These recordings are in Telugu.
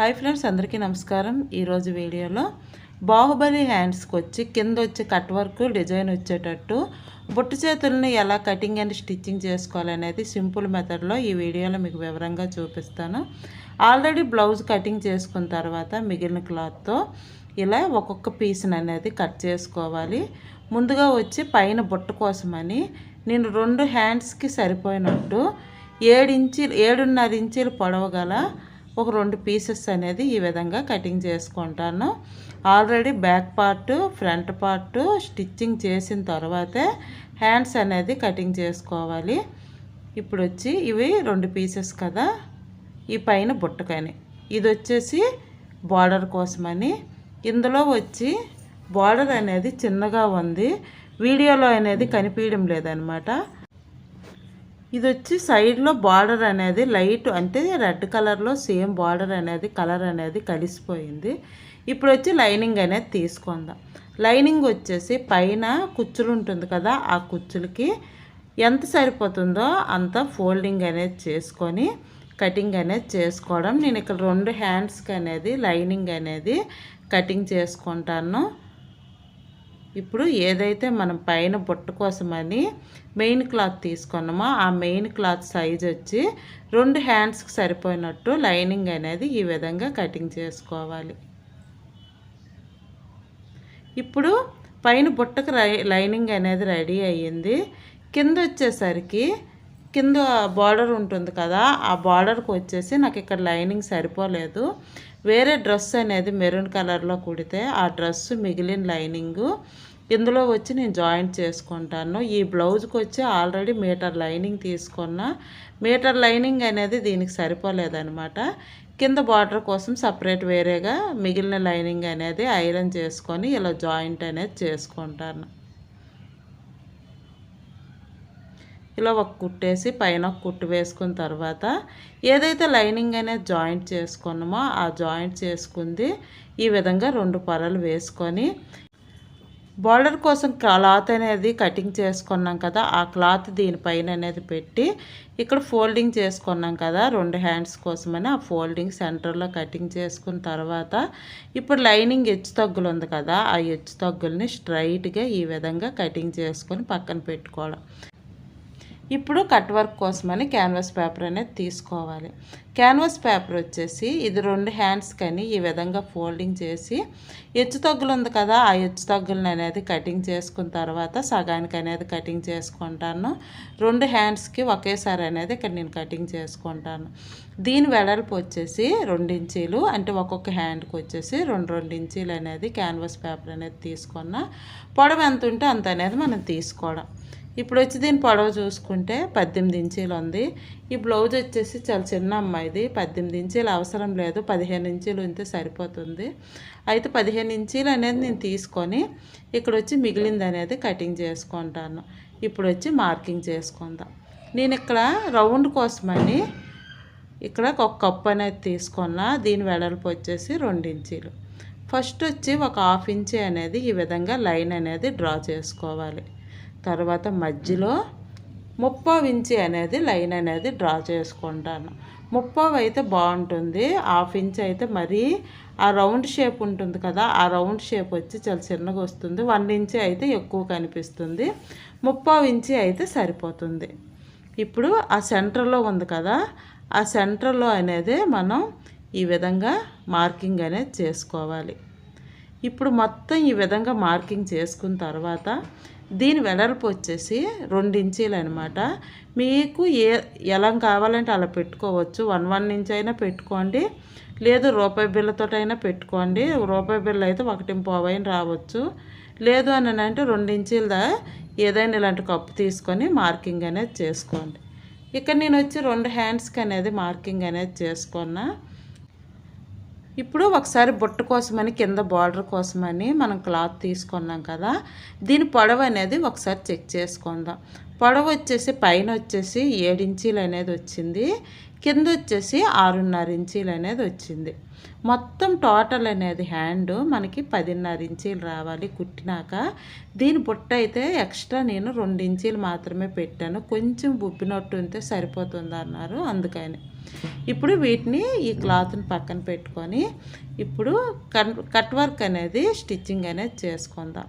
హాయ్ ఫ్రెండ్స్ అందరికీ నమస్కారం. ఈరోజు వీడియోలో బాహుబలి హ్యాండ్స్కి వచ్చి కింద వచ్చే కట్ వర్క్ డిజైన్ వచ్చేటట్టు బొట్టు చేతుల్ని ఎలా కటింగ్ అండ్ స్టిచ్చింగ్ చేసుకోవాలనేది సింపుల్ మెథడ్లో ఈ వీడియోలో మీకు వివరంగా చూపిస్తాను. ఆల్రెడీ బ్లౌజ్ కటింగ్ చేసుకున్న తర్వాత మిగిలిన క్లాత్తో ఇలా ఒక్కొక్క పీస్ని అనేది కట్ చేసుకోవాలి. ముందుగా వచ్చి పైన బుట్ట కోసమని నేను రెండు హ్యాండ్స్కి సరిపోయినట్టు ఏడు ఏడున్నర ఇంచీలు పొడవగల ఒక రెండు పీసెస్ అనేది ఈ విధంగా కటింగ్ చేసుకుంటాను. Already back part front part stitching చేసిన తర్వాతే హ్యాండ్స్ అనేది కటింగ్ చేసుకోవాలి. ఇప్పుడు వచ్చి ఇవి రెండు పీసెస్ కదా ఈ పైన బుట్టకని. ఇది వచ్చేసి బార్డర్ కోసమని. ఇందులో వచ్చి బార్డర్ అనేది చిన్నగా ఉంది. వీడియోలో అనేది కనిపించడం లేదనమాట. ఇది వచ్చి సైడ్లో బార్డర్ అనేది లైట్ అంటే రెడ్ కలర్లో సేమ్ బార్డర్ అనేది కలర్ అనేది కలిసిపోయింది. ఇప్పుడు వచ్చి లైనింగ్ అనేది తీసుకుందాం. లైనింగ్ వచ్చేసి పైన కుచ్చులు ఉంటుంది కదా ఆ కుచ్చులకి ఎంత సరిపోతుందో అంత ఫోల్డింగ్ అనేది చేసుకొని కటింగ్ అనేది చేసుకోవడం. నేను ఇక్కడ రెండు హ్యాండ్స్కి అనేది లైనింగ్ అనేది కటింగ్ చేసుకుంటాను. ఇప్పుడు ఏదైతే మనం పైన బుట్ట కోసమని మెయిన్ క్లాత్ తీసుకున్నామో ఆ మెయిన్ క్లాత్ సైజ్ వచ్చి రెండు హ్యాండ్స్కి సరిపోయినట్టు లైనింగ్ అనేది ఈ విధంగా కటింగ్ చేసుకోవాలి. ఇప్పుడు పైన బుట్టకు లైనింగ్ అనేది రెడీ అయ్యింది. కింద వచ్చేసరికి కింద బార్డర్ ఉంటుంది కదా ఆ బార్డర్కి వచ్చేసి నాకు ఇక్కడ లైనింగ్ సరిపోలేదు. వేరే డ్రెస్ అనేది మెరూన్ కలర్లో కుడితే ఆ డ్రెస్ మిగిలిన లైనింగు. ఇందులో వచ్చి నేను జాయింట్ చేసుకుంటాను. ఈ బ్లౌజ్కి వచ్చి ఆల్రెడీ మీటర్ లైనింగ్ తీసుకున్న. మీటర్ లైనింగ్ అనేది దీనికి సరిపోలేదనమాట కింద బార్డర్ కోసం సపరేట్ వేరేగా మిగిలిన లైనింగ్ అనేది ఐరన్ చేసుకొని ఇలా జాయింట్ అనేది చేసుకుంటాను. ఇలా ఒక కుట్టేసి పైన ఒక కుట్టు వేసుకున్న తర్వాత ఏదైతే లైనింగ్ అనేది జాయింట్ చేసుకున్నామో ఆ జాయింట్ చేసుకుంది. ఈ విధంగా రెండు పొరలు వేసుకొని బార్డర్ కోసం క్లాత్ అనేది కటింగ్ చేసుకున్నాం కదా ఆ క్లాత్ దీనిపైన అనేది పెట్టి ఇక్కడ ఫోల్డింగ్ చేసుకున్నాం కదా రెండు హ్యాండ్స్ కోసమని ఆ ఫోల్డింగ్ సెంటర్లో కటింగ్ చేసుకున్న తర్వాత ఇప్పుడు లైనింగ్ హెచ్చు తగ్గులు ఉంది కదా ఆ హెచ్చు తగ్గుల్ని స్ట్రైట్గా ఈ విధంగా కటింగ్ చేసుకొని పక్కన పెట్టుకోవడం ఇప్పుడు కట్ వర్క్ కోసమని క్యాన్వాస్ పేపర్ అనేది తీసుకోవాలి. క్యాన్వాస్ పేపర్ వచ్చేసి ఇది రెండు హ్యాండ్స్ కానీ ఈ విధంగా ఫోల్డింగ్ చేసి ఎచ్చు తగ్గులు ఉంది కదా ఆ ఎచ్చు తగ్గులను అనేది కటింగ్ చేసుకున్న తర్వాత సగానికి అనేది కటింగ్ చేసుకుంటాను. రెండు హ్యాండ్స్కి ఒకేసారి అనేది ఇక్కడ నేను కటింగ్ చేసుకుంటాను. దీని వెడల్పు వచ్చేసి రెండు ఇంచీలు అంటే ఒక్కొక్క హ్యాండ్కి వచ్చేసి రెండు రెండు ఇంచీలు అనేది క్యాన్వాస్ పేపర్ అనేది తీసుకున్న. పొడవు ఎంత ఉంటే అంత అనేది మనం తీసుకోవడం. ఇప్పుడు వచ్చి దీని పొడవు చూసుకుంటే పద్దెనిమిది ఇంచీలు ఉంది ఈ బ్లౌజ్ వచ్చేసి చాలా చిన్న అమ్మాయిది. పద్దెనిమిది ఇంచీలు అవసరం లేదు. పదిహేను ఇంచీలు ఉంటే సరిపోతుంది. అయితే పదిహేను ఇంచీలు అనేది నేను తీసుకొని ఇక్కడ వచ్చి మిగిలింది అనేది కటింగ్ చేసుకుంటాను. ఇప్పుడు వచ్చి మార్కింగ్ చేసుకుందాం. నేను ఇక్కడ రౌండ్ కోసమని ఇక్కడ ఒక కప్పు అనేది తీసుకున్నా. దీని వెడల్పు వచ్చేసి రెండు ఇంచీలు. ఫస్ట్ వచ్చి ఒక హాఫ్ ఇంచీ అనేది ఈ విధంగా లైన్ అనేది డ్రా చేసుకోవాలి. తర్వాత మధ్యలో ముప్పావు ఇంచి అనేది లైన్ అనేది డ్రా చేసుకుంటాను. ముప్పావు అయితే బాగుంటుంది. హాఫ్ ఇంచ్ అయితే మరీ ఆ రౌండ్ షేప్ ఉంటుంది కదా ఆ రౌండ్ షేప్ వచ్చి చాలా చిన్నగా వస్తుంది. వన్ ఇంచి అయితే ఎక్కువ కనిపిస్తుంది. ముప్పావు ఇంచి అయితే సరిపోతుంది. ఇప్పుడు ఆ సెంటర్లో ఉంది కదా ఆ సెంటర్లో అనేది మనం ఈ విధంగా మార్కింగ్ అనేది చేసుకోవాలి. ఇప్పుడు మొత్తం ఈ విధంగా మార్కింగ్ చేసుకున్న తర్వాత దీని వెడల్పు వచ్చేసి రెండు ఇంచీలు అనమాట మీకు ఏ ఎలా కావాలంటే అలా పెట్టుకోవచ్చు. వన్ వన్ ఇంచ్ అయినా పెట్టుకోండి. లేదు రూపాయి బిల్లతోటైనా పెట్టుకోండి. రూపాయి బిళ్ళ అయితే ఒకటి పోవైన రావచ్చు. లేదు అని అంటే రెండు ఇంచీలదా? ఏదైనా ఇలాంటి కప్పు తీసుకొని మార్కింగ్ అనేది చేసుకోండి. ఇక్కడ నేను వచ్చి రెండు హ్యాండ్స్కి అనేది మార్కింగ్ అనేది చేసుకున్నా. ఇప్పుడు ఒకసారి బుట్ట కోసమని కింద బార్డర్ కోసమని మనం క్లాత్ తీసుకున్నాం కదా దీని పొడవు అనేది ఒకసారి చెక్ చేసుకుందాం. పొడవు వచ్చేసి పైన వచ్చేసి ఏడించీలు అనేది వచ్చింది. కింద వచ్చేసి ఆరున్నర ఇంచీలు అనేది వచ్చింది. మొత్తం టోటల్ అనేది హ్యాండ్ మనకి పదిన్నర ఇంచీలు రావాలి కుట్టినాక. దీని బుట్ట అయితే ఎక్స్ట్రా నేను రెండు ఇంచీలు మాత్రమే పెట్టాను. కొంచెం బుబ్బినట్టు ఉంటే సరిపోతుంది అన్నారు అందుకని. ఇప్పుడు వీటిని ఈ క్లాత్ని పక్కన పెట్టుకొని ఇప్పుడు కట్ వర్క్ అనేది స్టిచ్చింగ్ అనేది చేసుకుందాం.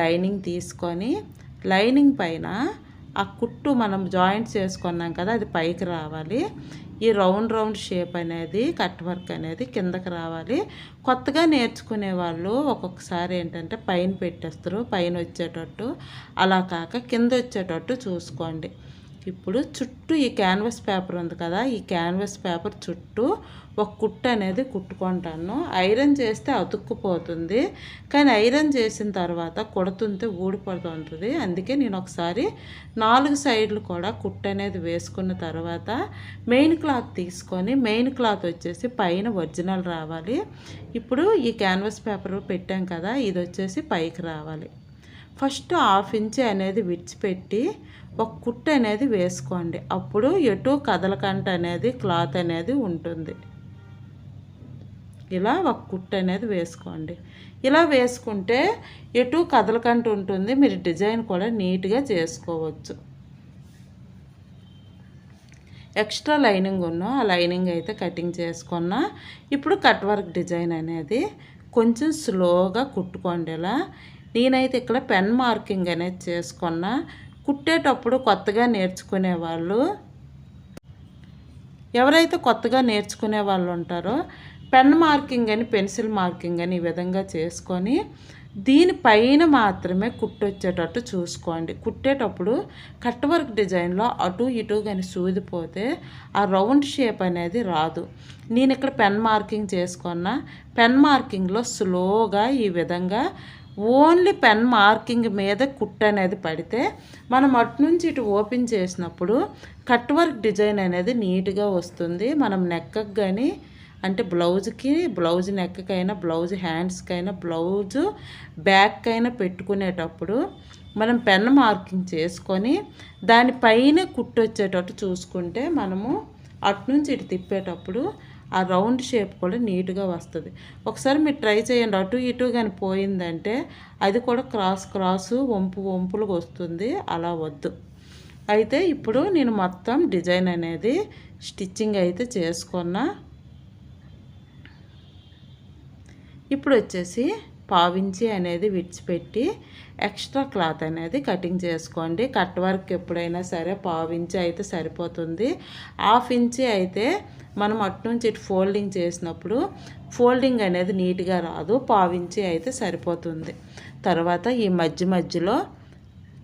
లైనింగ్ తీసుకొని లైనింగ్ పైన ఆ కుట్టు మనం జాయింట్ చేసుకున్నాం కదా అది పైకి రావాలి. ఈ రౌండ్ రౌండ్ షేప్ అనేది కట్ వర్క్ అనేది కిందకి రావాలి. కొత్తగా నేర్చుకునే వాళ్ళు ఒక్కొక్కసారి ఏంటంటే పైన పెట్టేస్తారు పైన వచ్చేటట్టు. అలా కాక కింద వచ్చేటట్టు చూసుకోండి. ఇప్పుడు చుట్టూ ఈ క్యాన్వాస్ పేపర్ ఉంది కదా ఈ క్యాన్వాస్ పేపర్ చుట్టూ ఒక కుట్టు అనేది కుట్టుకుంటాను. ఐరన్ చేస్తే అతుక్కుపోతుంది. కానీ ఐరన్ చేసిన తర్వాత కుడుతుంటే ఊడిపడుతుంటుంది. అందుకే నేను ఒకసారి నాలుగు సైడ్లు కూడా కుట్టు అనేది వేసుకున్న తర్వాత మెయిన్ క్లాత్ తీసుకొని మెయిన్ క్లాత్ వచ్చేసి పైన ఒరిజినల్ రావాలి. ఇప్పుడు ఈ క్యాన్వాస్ పేపర్ పెట్టాం కదా ఇది వచ్చేసి పైకి రావాలి. ఫస్ట్ హాఫ్ ఇంచ్ అనేది విడిచిపెట్టి ఒక కుట్టు అనేది వేసుకోండి. అప్పుడు ఎటు కదలకంట అనేది క్లాత్ అనేది ఉంటుంది. ఇలా ఒక కుట్టు అనేది వేసుకోండి. ఇలా వేసుకుంటే ఎటు కదలకంట ఉంటుంది. మీరు డిజైన్ కూడా నీట్గా చేసుకోవచ్చు. ఎక్స్ట్రా లైనింగ్ ఉన్న ఆ లైనింగ్ అయితే కటింగ్ చేసుకున్నా ఇప్పుడు కట్ వర్క్ డిజైన్ అనేది కొంచెం స్లోగా కుట్టుకోండి ఇలా. నేనైతే ఇక్కడ పెన్ మార్కింగ్ అనేది చేసుకున్నా. కుట్టేటప్పుడు కొత్తగా నేర్చుకునే వాళ్ళు ఎవరైతే కొత్తగా నేర్చుకునే వాళ్ళు ఉంటారో పెన్ మార్కింగ్ అని పెన్సిల్ మార్కింగ్ అని ఈ విధంగా చేసుకొని దీనిపైన మాత్రమే కుట్టొచ్చేటట్టు చూసుకోండి. కుట్టేటప్పుడు కట్ వర్క్ డిజైన్లో అటు ఇటు కానీ సూదిపోతే ఆ రౌండ్ షేప్ అనేది రాదు. నేను ఇక్కడ పెన్ మార్కింగ్ చేసుకున్న పెన్ మార్కింగ్లో స్లోగా ఈ విధంగా ఓన్లీ పెన్ మార్కింగ్ మీద కుట్ అనేది పడితే మనం అటు నుంచి ఇటు ఓపెన్ చేసినప్పుడు కట్ వర్క్ డిజైన్ అనేది నీట్గా వస్తుంది. మనం నెక్కకు కానీ అంటే బ్లౌజ్కి బ్లౌజ్ నెక్కకైనా బ్లౌజ్ హ్యాండ్స్కైనా బ్లౌజు బ్యాక్కైనా అయినా పెట్టుకునేటప్పుడు మనం పెన్ మార్కింగ్ చేసుకొని దానిపైన కుట్టు వచ్చేటట్టు చూసుకుంటే మనము అటు నుంచి ఇటు తిప్పేటప్పుడు ఆ రౌండ్ షేప్ కూడా నీట్గా వస్తుంది. ఒకసారి మీరు ట్రై చేయండి. అటు ఇటు కానీ పోయిందంటే అది కూడా క్రాస్ క్రాసు వంపు వంపులుగా వస్తుంది. అలా వద్దు. అయితే ఇప్పుడు నేను మొత్తం డిజైన్ అనేది స్టిచ్చింగ్ అయితే చేసుకున్నా. ఇప్పుడు వచ్చేసి పావించి అనేది విడిచిపెట్టి ఎక్స్ట్రా క్లాత్ అనేది కటింగ్ చేసుకోండి. కట్ వర్క్ ఎప్పుడైనా సరే పావించి అయితే సరిపోతుంది. హాఫ్ ఇంచి అయితే మనం అటు నుంచి ఇటు ఫోల్డింగ్ చేసినప్పుడు ఫోల్డింగ్ అనేది నీట్గా రాదు. పావించి అయితే సరిపోతుంది. తర్వాత ఈ మధ్య మధ్యలో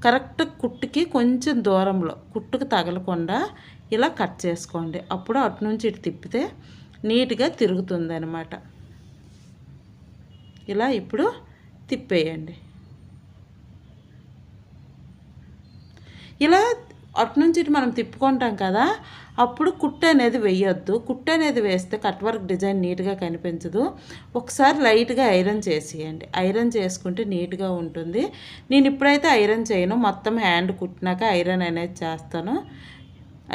కరెక్ట్ కుట్టుకి కొంచెం దూరంలో కుట్టుకు తగలకుండా ఇలా కట్ చేసుకోండి. అప్పుడు అటు నుంచి ఇటు తిప్పితే నీట్గా తిరుగుతుంది అనమాట ఇలా ఇప్పుడు తిప్పేయండి. ఇలా అటు నుంచి మనం తిప్పుకుంటాం కదా అప్పుడు కుట్ట అనేది వేయొద్దు. కుట్ట అనేది వేస్తే కట్ వర్క్ డిజైన్ నీట్గా కనిపించదు. ఒకసారి లైట్గా ఐరన్ చేసేయండి. ఐరన్ చేసుకుంటే నీట్గా ఉంటుంది. నేను ఇప్పుడైతే ఐరన్ చేయను. మొత్తం హ్యాండ్ కుట్టినాక ఐరన్ అనేది చేస్తాను.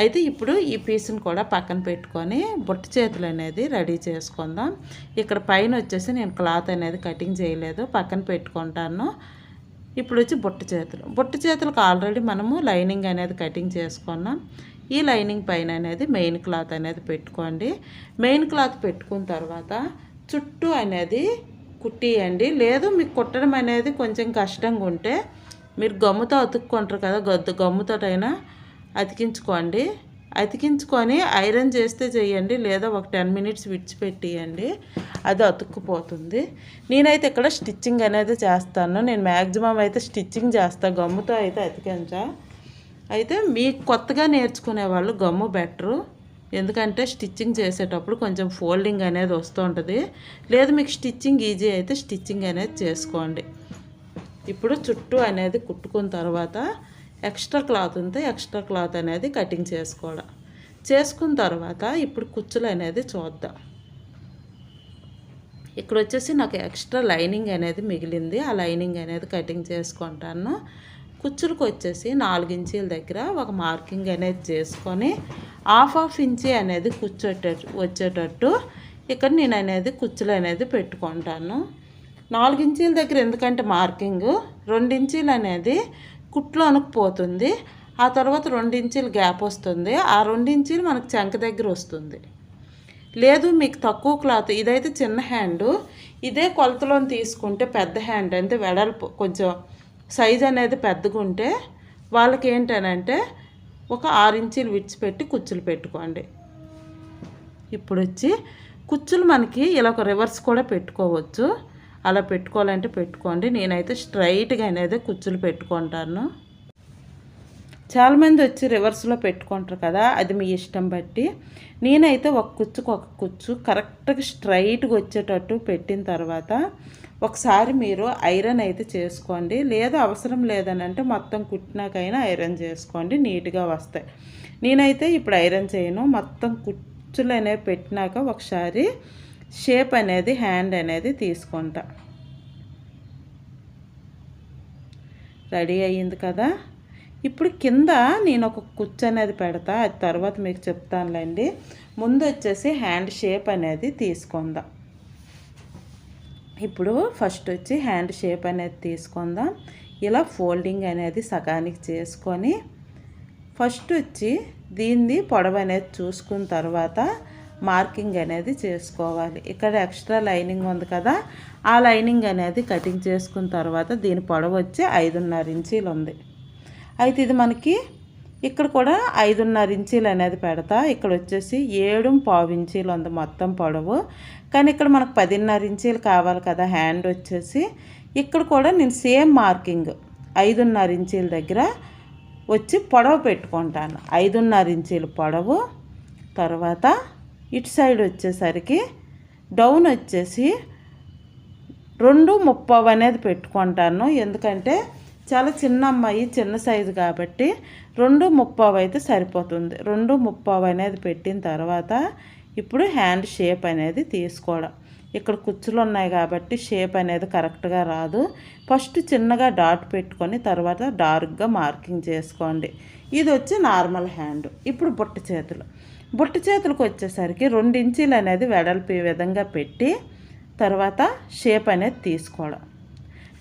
అయితే ఇప్పుడు ఈ పీస్ని కూడా పక్కన పెట్టుకొని బుట్ట చేతులు అనేది రెడీ చేసుకుందాం. ఇక్కడ పైన వచ్చేసి నేను క్లాత్ అనేది కటింగ్ చేయలేదు పక్కన పెట్టుకుంటాను. ఇప్పుడు వచ్చి బుట్ట చేతులు. బుట్ట చేతులకు ఆల్రెడీ మనము లైనింగ్ అనేది కటింగ్ చేసుకున్నాం. ఈ లైనింగ్ పైన అనేది మెయిన్ క్లాత్ అనేది పెట్టుకోండి. మెయిన్ క్లాత్ పెట్టుకున్న తర్వాత చుట్టూ అనేది కుట్టియండి లేదు మీకు కుట్టడం అనేది కొంచెం కష్టంగా ఉంటే మీరు గమ్ముతో అతుక్కుంటారు కదా గద్దు గమ్ముతోటైనా అతికించుకోండి. అతికించుకొని ఐరన్ చేస్తే చేయండి లేదా ఒక టెన్ మినిట్స్ విడిచిపెట్టేయండి. అది అతుక్కుపోతుంది. నేనైతే ఇక్కడ స్టిచ్చింగ్ అనేది చేస్తాను. నేను మ్యాక్సిమం అయితే స్టిచ్చింగ్ చేస్తాను గమ్ముతో అయితే అతికించా. అయితే మీకు కొత్తగా నేర్చుకునే వాళ్ళు గమ్ము బెటరు. ఎందుకంటే స్టిచ్చింగ్ చేసేటప్పుడు కొంచెం ఫోల్డింగ్ అనేది వస్తూ ఉంటుంది. లేదు మీకు స్టిచ్చింగ్ ఈజీ అయితే స్టిచ్చింగ్ అనేది చేసుకోండి. ఇప్పుడు చుట్టూ అనేది కుట్టుకున్న తర్వాత ఎక్స్ట్రా క్లాత్ ఉంటే ఎక్స్ట్రా క్లాత్ అనేది కటింగ్ చేసుకోవడం. చేసుకున్న తర్వాత ఇప్పుడు కుచ్చులు అనేది చూద్దాం. ఇక్కడ వచ్చేసి నాకు ఎక్స్ట్రా లైనింగ్ అనేది మిగిలింది. ఆ లైనింగ్ అనేది కటింగ్ చేసుకుంటాను. కుచ్చులకు వచ్చేసి నాలుగు ఇంచీల దగ్గర ఒక మార్కింగ్ అనేది చేసుకొని హాఫ్ హాఫ్ ఇంచీ అనేది కూర్చోటట్టు వచ్చేటట్టు ఇక్కడ నేను అనేది కుచ్చులు అనేది పెట్టుకుంటాను. నాలుగు ఇంచీల దగ్గర ఎందుకంటే మార్కింగ్? ఇంచీలు అనేది కుట్లోనికి పోతుంది ఆ తర్వాత ఇంచీలు గ్యాప్ వస్తుంది. ఆ ఇంచీలు మనకు చెంక దగ్గర వస్తుంది. లేదు మీకు తక్కువ క్లాత్. ఇదైతే చిన్న హ్యాండు. ఇదే కొలతలో తీసుకుంటే పెద్ద హ్యాండ్. అంటే వెడల్పు కొంచెం సైజ్ అనేది పెద్దగా ఉంటే వాళ్ళకి ఏంటనంటే ఒక ఆరు ఇంచీలు విడిచిపెట్టి కుచ్చులు పెట్టుకోండి. ఇప్పుడు వచ్చి కుచ్చులు మనకి ఇలా ఒక రివర్స్ కూడా పెట్టుకోవచ్చు. అలా పెట్టుకోవాలంటే పెట్టుకోండి. నేనైతే స్ట్రైట్గా అనేది కుచ్చులు పెట్టుకుంటాను. చాలామంది వచ్చి రివర్స్లో పెట్టుకుంటారు కదా అది మీ ఇష్టం బట్టి. నేనైతే ఒక కుచ్చుకు ఒక కుచ్చు కరెక్ట్గా స్ట్రైట్గా వచ్చేటట్టు పెట్టిన తర్వాత ఒకసారి మీరు ఐరన్ అయితే చేసుకోండి. లేదా అవసరం లేదని అంటే మొత్తం కుట్టినాకైనా ఐరన్ చేసుకోండి. నీట్గా వస్తాయి. నేనైతే ఇప్పుడు ఐరన్ చేయను. మొత్తం కుచ్చులు అనేవి పెట్టినాక ఒకసారి షేప్ అనేది హ్యాండ్ అనేది తీసుకుంటా. రెడీ అయ్యింది కదా? ఇప్పుడు కింద నేను ఒక కుచ్చు అనేది పెడతా అది తర్వాత మీకు చెప్తానులేండి. ముందు వచ్చేసి హ్యాండ్ షేప్ అనేది తీసుకుందాం. ఇప్పుడు ఫస్ట్ వచ్చి హ్యాండ్ షేప్ అనేది తీసుకుందాం. ఇలా ఫోల్డింగ్ అనేది సగానికి చేసుకొని ఫస్ట్ వచ్చి దీన్ని పొడవు అనేది చూసుకున్న తర్వాత మార్కింగ్ అనేది చేసుకోవాలి. ఇక్కడ ఎక్స్ట్రా లైనింగ్ ఉంది కదా ఆ లైనింగ్ అనేది కటింగ్ చేసుకున్న తర్వాత దీని పొడవు వచ్చి ఐదున్నర ఇంచీలు ఉంది. అయితే ఇది మనకి ఇక్కడ కూడా ఐదున్నర ఇంచీలు అనేది పెడతా. ఇక్కడ వచ్చేసి ఏడు పావు ఇంచీలు ఉంది మొత్తం పొడవు. కానీ ఇక్కడ మనకు పదిన్నర ఇంచీలు కావాలి కదా హ్యాండ్ వచ్చేసి. ఇక్కడ కూడా నేను సేమ్ మార్కింగ్ ఐదున్నర ఇంచీల దగ్గర వచ్చి పొడవు పెట్టుకుంటాను. ఐదున్నర ఇంచీలు పొడవు. తర్వాత ఇటు సైడ్ వచ్చేసరికి డౌన్ వచ్చేసి రెండు ముప్పవ అనేది పెట్టుకుంటాను. ఎందుకంటే చాలా చిన్న అమ్మాయి చిన్న సైజు కాబట్టి రెండు ముప్పావు అయితే సరిపోతుంది. రెండు ముప్పావు అనేది పెట్టిన తర్వాత ఇప్పుడు హ్యాండ్ షేప్ అనేది తీసుకోవడం. ఇక్కడ కుచ్చులు ఉన్నాయి కాబట్టి షేప్ అనేది కరెక్ట్గా రాదు. ఫస్ట్ చిన్నగా డాట్ పెట్టుకొని తర్వాత డార్క్గా మార్కింగ్ చేసుకోండి. ఇది వచ్చి నార్మల్ హ్యాండ్. ఇప్పుడు బుట్ట చేతులు. బుట్ట చేతులకు వచ్చేసరికి రెండు ఇంచీలు అనేది వెడల్పు విధంగా పెట్టి తర్వాత షేప్ అనేది తీసుకోవడం.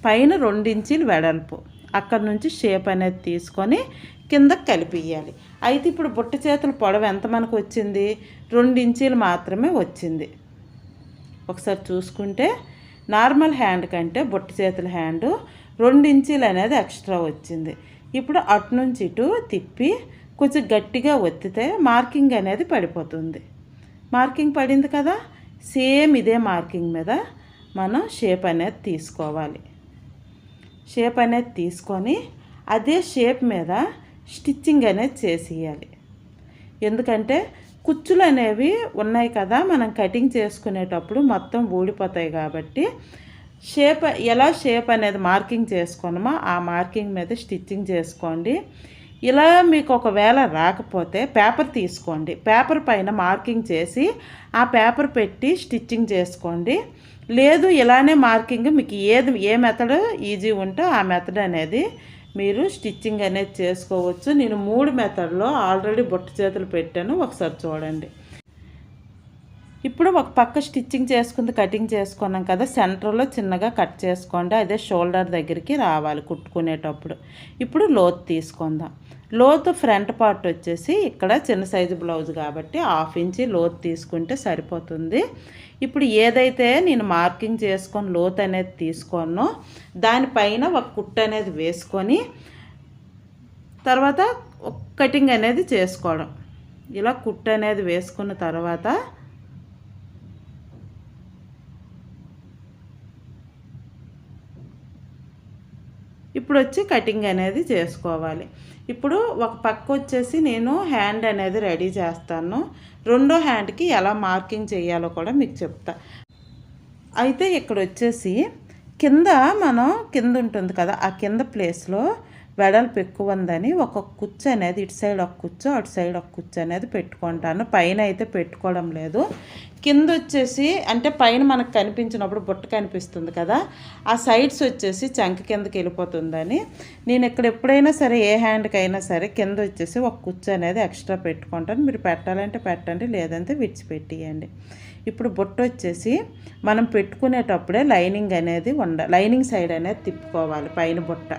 పైన రెండు ఇంచీలు వెడల్పు. అక్కడ నుంచి షేప్ అనేది తీసుకొని కింద కలిపియాలి అయితే ఇప్పుడు బుట్ట చేతుల పొడవు ఎంత మనకు వచ్చింది? రెండు ఇంచీలు మాత్రమే వచ్చింది. ఒకసారి చూసుకుంటే నార్మల్ హ్యాండ్ కంటే బుట్ట చేతుల హ్యాండ్ రెండు ఇంచీలు అనేది ఎక్స్ట్రా వచ్చింది. ఇప్పుడు అటు నుంచి ఇటు తిప్పి కొంచెం గట్టిగా ఒత్తితే మార్కింగ్ అనేది పడిపోతుంది. మార్కింగ్ పడింది కదా? సేమ్ ఇదే మార్కింగ్ మీద మనం షేప్ అనేది తీసుకోవాలి. షేప్ అనేది తీసుకొని అదే షేప్ మీద స్టిచ్చింగ్ అనేది చేసేయాలి. ఎందుకంటే కుచ్చులు అనేవి ఉన్నాయి కదా? మనం కటింగ్ చేసుకునేటప్పుడు మొత్తం ఊడిపోతాయి కాబట్టి షేప్ ఎలా షేప్ అనేది మార్కింగ్ చేసుకున్నామో ఆ మార్కింగ్ మీద స్టిచ్చింగ్ చేసుకోండి. ఇలా మీకు ఒకవేళ రాకపోతే పేపర్ తీసుకోండి. పేపర్ పైన మార్కింగ్ చేసి ఆ పేపర్ పెట్టి స్టిచ్చింగ్ చేసుకోండి. లేదు ఇలానే మార్కింగ్ మీకు ఏది ఏ మెథడ్ ఈజీ ఉంటే ఆ మెథడ్ అనేది మీరు స్టిచ్చింగ్ అనేది చేసుకోవచ్చు. నేను మూడు మెథడ్లో ఆల్రెడీ బుట్ట చేతులు పెట్టాను. ఒకసారి చూడండి. ఇప్పుడు ఒక పక్క స్టిచ్చింగ్ చేసుకుంది కటింగ్ చేసుకున్నాం కదా సెంటర్లో చిన్నగా కట్ చేసుకోండి అదే షోల్డర్ దగ్గరికి రావాలి కుట్టుకునేటప్పుడు. ఇప్పుడు లోతు తీసుకుందాం. లోతు ఫ్రంట్ పార్ట్ వచ్చేసి ఇక్కడ చిన్న సైజు బ్లౌజ్ కాబట్టి హాఫ్ ఇంచి లోతు తీసుకుంటే సరిపోతుంది. ఇప్పుడు ఏదైతే నేను మార్కింగ్ చేసుకొని లోత్ అనేది తీసుకోనో దానిపైన ఒక కుట్ట అనేది వేసుకొని తర్వాత కటింగ్ అనేది చేసుకోవడం. ఇలా కుట్ట అనేది వేసుకున్న తర్వాత ఇప్పుడు వచ్చి కటింగ్ అనేది చేసుకోవాలి. ఇప్పుడు ఒక పక్క వచ్చేసి నేను హ్యాండ్ అనేది రెడీ చేస్తాను. రెండో హ్యాండ్కి ఎలా మార్కింగ్ చేయాలో కూడా మీకు చెప్తా. అయితే ఇక్కడ వచ్చేసి కింద మనం కింద ఉంటుంది కదా ఆ కింద ప్లేస్లో వెడల్పు ఎక్కువ ఉందని ఒక కుచ్చు అనేది ఇటు సైడ్ ఒక కుచ్చు అటు సైడ్ ఒక కుచ్చు అనేది పెట్టుకుంటాను. పైన అయితే పెట్టుకోవడం లేదు. కింద వచ్చేసి అంటే పైన మనకు కనిపించినప్పుడు బుట్ట కనిపిస్తుంది కదా ఆ సైడ్స్ వచ్చేసి చంక కిందకి వెళ్ళిపోతుందని. నేను ఇక్కడ ఎప్పుడైనా సరే ఏ హ్యాండ్కి అయినా సరే కింద వచ్చేసి ఒక కుచ్చు అనేది ఎక్స్ట్రా పెట్టుకుంటాను. మీరు పెట్టాలంటే పెట్టండి లేదంటే విడిచిపెట్టేయండి. ఇప్పుడు బుట్ట వచ్చేసి మనం పెట్టుకునేటప్పుడే లైనింగ్ అనేది ఉండ లైనింగ్ సైడ్ అనేది తిప్పుకోవాలి పైన బుట్ట.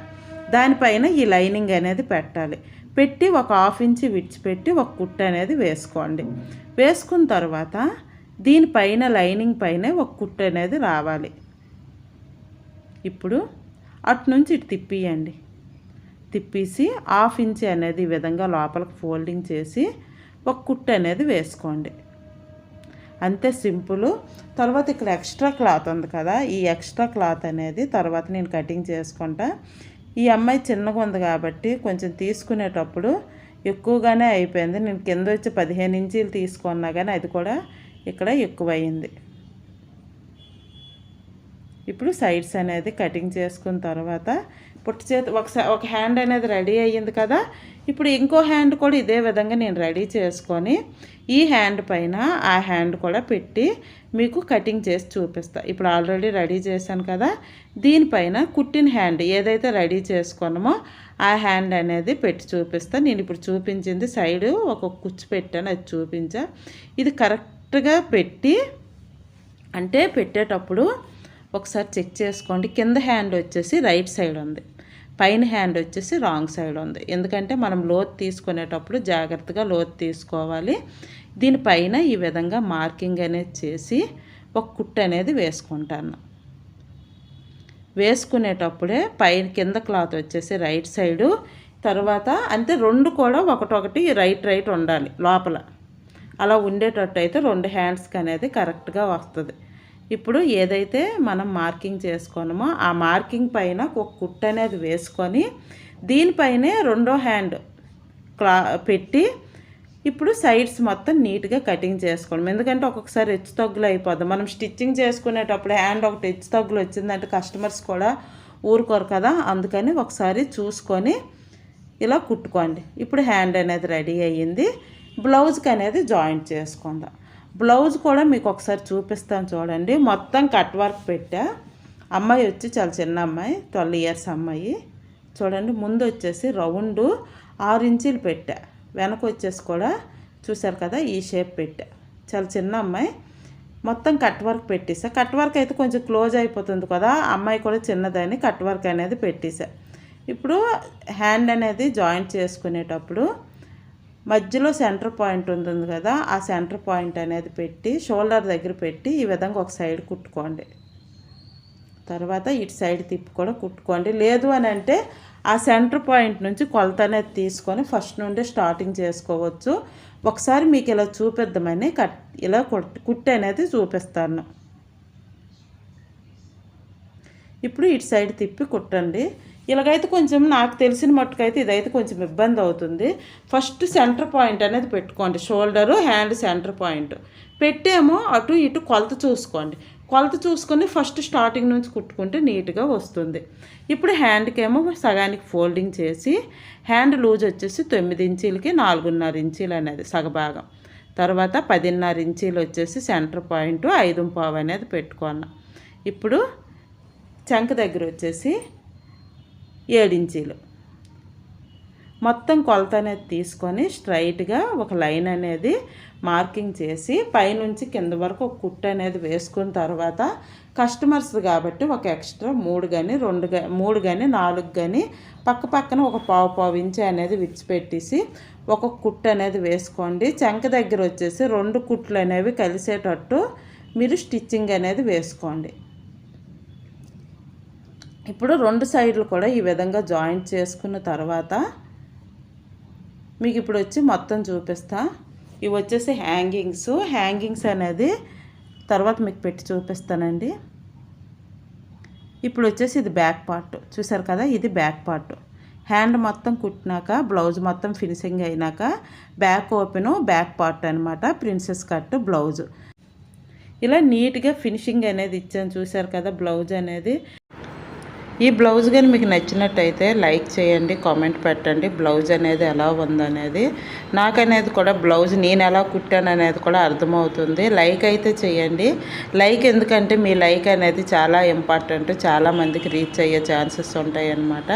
దానిపైన ఈ లైనింగ్ అనేది పెట్టాలి. పెట్టి ఒక హాఫ్ ఇంచ్ విడిచిపెట్టి ఒక కుట్ట అనేది వేసుకోండి. వేసుకున్న తర్వాత దీనిపైన లైనింగ్ పైన ఒక కుట్టు అనేది రావాలి. ఇప్పుడు అటు నుంచి ఇటు తిప్పియండి. తిప్పేసి హాఫ్ ఇంచ్ అనేది ఈ విధంగా లోపలికి ఫోల్డింగ్ చేసి ఒక కుట్టు అనేది వేసుకోండి. అంతే సింపుల్. తర్వాత ఇక్కడ ఎక్స్ట్రా క్లాత్ ఉంది కదా ఈ ఎక్స్ట్రా క్లాత్ అనేది తర్వాత నేను కటింగ్ చేసుకుంటా. ఈ అమ్మాయి చిన్నగా ఉంది కాబట్టి కొంచెం తీసుకునేటప్పుడు ఎక్కువగానే అయిపోయింది. నేను కింద వచ్చి పదిహేను ఇంచీలు తీసుకున్నా కానీ అది కూడా ఇక్కడ ఎక్కువయింది. ఇప్పుడు సైడ్స్ అనేది కటింగ్ చేసుకున్న తర్వాత పుట్టి చేతి ఒక ఒక హ్యాండ్ అనేది రెడీ అయ్యింది కదా. ఇప్పుడు ఇంకో హ్యాండ్ కూడా ఇదే విధంగా నేను రెడీ చేసుకొని ఈ హ్యాండ్ పైన ఆ హ్యాండ్ కూడా పెట్టి మీకు కటింగ్ చేసి చూపిస్తా. ఇప్పుడు ఆల్రెడీ రెడీ చేశాను కదా. దీనిపైన కుట్టిన హ్యాండ్ ఏదైతే రెడీ చేసుకున్నామో ఆ హ్యాండ్ అనేది పెట్టి చూపిస్తా. నేను ఇప్పుడు చూపించింది సైడ్ ఒక కుచ్చు పెట్టాను అది చూపించా. ఇది కరెక్ట్గా పెట్టి అంటే పెట్టేటప్పుడు ఒకసారి చెక్ చేసుకోండి. కింద హ్యాండ్ వచ్చేసి రైట్ సైడ్ ఉంది. పైన హ్యాండ్ వచ్చేసి రాంగ్ సైడ్ ఉంది. ఎందుకంటే మనం లోత్ తీసుకునేటప్పుడు జాగ్రత్తగా లోత్ తీసుకోవాలి. దీనిపైన ఈ విధంగా మార్కింగ్ అనేది చేసి ఒక కుట్టు అనేది వేసుకుంటాను. వేసుకునేటప్పుడే పైన కింద క్లాత్ వచ్చేసి రైట్ సైడు తర్వాత అంటే రెండు కూడా ఒకటొకటి రైట్ రైట్ ఉండాలి లోపల. అలా ఉండేటట్టు అయితే రెండు హ్యాండ్స్కి అనేది కరెక్ట్గా వస్తుంది. ఇప్పుడు ఏదైతే మనం మార్కింగ్ చేసుకున్నామో ఆ మార్కింగ్ పైన ఒక కుట్ట అనేది వేసుకొని దీనిపైనే రెండో హ్యాండ్ క్లా పెట్టి ఇప్పుడు సైడ్స్ మొత్తం నీట్గా కటింగ్ చేసుకోవడం. ఎందుకంటే ఒక్కొక్కసారి హెచ్చు తగ్గులు అయిపోద్ది. మనం స్టిచ్చింగ్ చేసుకునేటప్పుడు హ్యాండ్ ఒకటి హెచ్చు తగ్గులు వచ్చిందంటే కస్టమర్స్ కూడా ఊరుకోరు కదా. అందుకని ఒకసారి చూసుకొని ఇలా కుట్టుకోండి. ఇప్పుడు హ్యాండ్ అనేది రెడీ అయ్యింది. బ్లౌజ్కి అనేది జాయింట్ చేసుకుందాం. బ్లౌజ్ కూడా మీకు ఒకసారి చూపిస్తాను చూడండి. మొత్తం కట్ వర్క్ పెట్టా. అమ్మాయి వచ్చి చాలా చిన్న అమ్మాయి ట్వెల్వ్ ఇయర్స్ అమ్మాయి. చూడండి ముందు వచ్చేసి రౌండ్ ఆరు ఇంచీలు పెట్టా. వెనక వచ్చేసి కూడా చూశారు కదా ఈ షేప్ పెట్టా. చాలా చిన్న అమ్మాయి. మొత్తం కట్ వర్క్ పెట్టేసా. కట్ వర్క్ అయితే కొంచెం క్లోజ్ అయిపోతుంది కదా అమ్మాయి కూడా చిన్నదని కట్ వర్క్ అనేది పెట్టేసా. ఇప్పుడు హ్యాండ్ అనేది జాయింట్ చేసుకునేటప్పుడు మధ్యలో సెంటర్ పాయింట్ ఉంటుంది కదా ఆ సెంటర్ పాయింట్ అనేది పెట్టి షోల్డర్ దగ్గర పెట్టి ఈ విధంగా ఒక సైడ్ కుట్టుకోండి. తర్వాత ఇటు సైడ్ తిప్పి కూడా కుట్టుకోండి. లేదు అని అంటే ఆ సెంటర్ పాయింట్ నుంచి కొలత అనేది తీసుకొని ఫస్ట్ నుండి స్టార్టింగ్ చేసుకోవచ్చు. ఒకసారి మీకు ఇలా చూపిద్దామని కట్ ఇలా కుట్టి అనేది చూపిస్తాను. ఇప్పుడు ఇటు సైడ్ తిప్పి కుట్టండి. ఇలాగైతే కొంచెం నాకు తెలిసిన మట్టుకైతే ఇదైతే కొంచెం ఇబ్బంది అవుతుంది. ఫస్ట్ సెంటర్ పాయింట్ అనేది పెట్టుకోండి. Shoulder hand centre point. పెట్టేమో అటు ఇటు కొలత చూసుకోండి. కొలత చూసుకొని ఫస్ట్ స్టార్టింగ్ నుంచి కుట్టుకుంటే నీట్గా వస్తుంది. ఇప్పుడు హ్యాండ్కేమో సగానికి ఫోల్డింగ్ చేసి హ్యాండ్ లూజ్ వచ్చేసి తొమ్మిది ఇంచీలకి నాలుగున్నర ఇంచీలు అనేది సగభాగం. తర్వాత పదిన్నర ఇంచీలు వచ్చేసి సెంటర్ పాయింట్ ఐదు పావు అనేది పెట్టుకున్నాం. ఇప్పుడు చంక దగ్గర వచ్చేసి ఏడించీలు. మొత్తం కొలత అనేది తీసుకొని స్ట్రైట్గా ఒక లైన్ అనేది మార్కింగ్ చేసి పైనుంచి కింద వరకు ఒక కుట్టు అనేది వేసుకున్న తర్వాత కస్టమర్స్ కాబట్టి ఒక ఎక్స్ట్రా మూడు కానీ రెండు కానీ మూడు కానీ నాలుగు కానీ పక్క పక్కన ఒక పావు పావు ఇంచి అనేది విచ్చిపెట్టేసి ఒక కుట్టు అనేది వేసుకోండి. చెంక దగ్గర వచ్చేసి రెండు కుట్లు అనేవి కలిసేటట్టు మీరు స్టిచ్చింగ్ అనేది వేసుకోండి. ఇప్పుడు రెండు సైడ్లు కూడా ఈ విధంగా జాయింట్ చేసుకున్న తర్వాత మీకు ఇప్పుడు వచ్చి మొత్తం చూపిస్తా. ఇవి వచ్చేసి హ్యాంగింగ్స్. హ్యాంగింగ్స్ అనేది తర్వాత మీకు పెట్టి చూపిస్తానండి. ఇప్పుడు వచ్చేసి ఇది బ్యాక్ పార్ట్. చూసారు కదా? ఇది బ్యాక్ పార్ట్. హ్యాండ్ మొత్తం కుట్టినాక బ్లౌజ్ మొత్తం ఫినిషింగ్ అయినాక బ్యాక్ ఓపెను బ్యాక్ పార్ట్ అనమాట ప్రిన్సెస్ కట్ బ్లౌజ్. ఇలా నీట్గా ఫినిషింగ్ అనేది ఇచ్చాను. చూసారు కదా? బ్లౌజ్ అనేది. ఈ బ్లౌజ్ కానీ మీకు నచ్చినట్టయితే లైక్ చేయండి కామెంట్ పెట్టండి. బ్లౌజ్ అనేది ఎలా ఉందనేది నాకనేది కూడా బ్లౌజ్ నేను ఎలా కుట్టాను అనేది కూడా అర్థమవుతుంది. లైక్ అయితే చేయండి. లైక్ ఎందుకంటే మీ లైక్ అనేది చాలా ఇంపార్టెంట్. చాలామందికి రీచ్ అయ్యే ఛాన్సెస్ ఉంటాయి అన్నమాట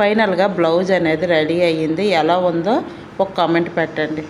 ఫైనల్గా బ్లౌజ్ అనేది రెడీ అయ్యింది. ఎలా ఉందో ఒక కామెంట్ పెట్టండి.